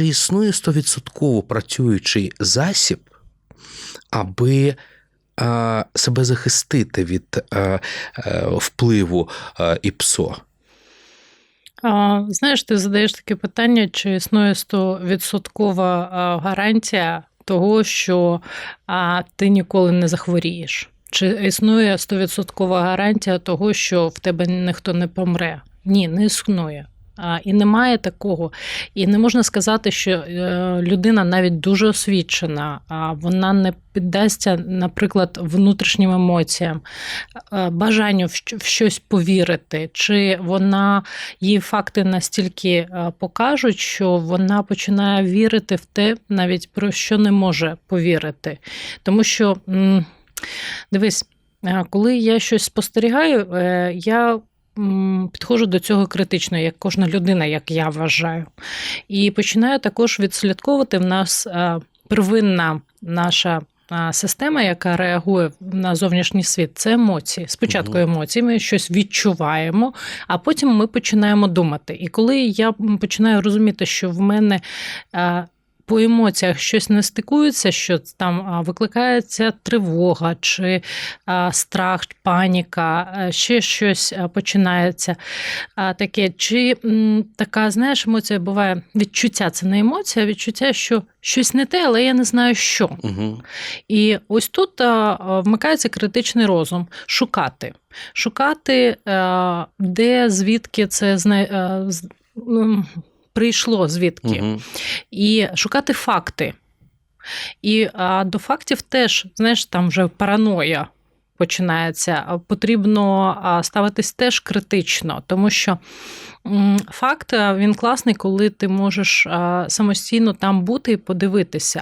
чи існує стовідсотково працюючий засіб, аби е, себе захистити від е, е, впливу е, ІПСО? А, Знаєш, ти задаєш таке питання, чи існує 100% гарантія того, що а, ти ніколи не захворієш? Чи існує 100% гарантія того, що в тебе ніхто не помре? Ні, не існує. І немає такого. І не можна сказати, що е, людина навіть дуже освічена, а вона не піддасться, наприклад, внутрішнім емоціям, е, бажанню в щось повірити, чи вона їй факти настільки е, покажуть, що вона починає вірити в те, навіть про що не може повірити. Тому що, дивись, коли я щось спостерігаю, я підходжу до цього критично, як кожна людина, як я вважаю. І починаю також відслідковувати в нас е, первинна наша. Система, яка реагує на зовнішній світ, це емоції. Спочатку емоції, ми щось відчуваємо, а потім ми починаємо думати. І коли я починаю розуміти, що в мене е, по емоціях щось не стикується, що там викликається тривога, чи страх, паніка, е, ще щось починається таке. Чи така, знаєш, емоція буває відчуття, це не емоція, а відчуття, що щось не те, але я не знаю, що. Угу. І ось тут вмикається критичний розум шукати. Шукати, де, звідки це м, прийшло, звідки. Угу. І шукати факти. І а, до фактів теж, знаєш, там вже параноя починається. Потрібно а, ставитись теж критично, тому що м, факт він класний, коли ти можеш а, самостійно там бути і подивитися.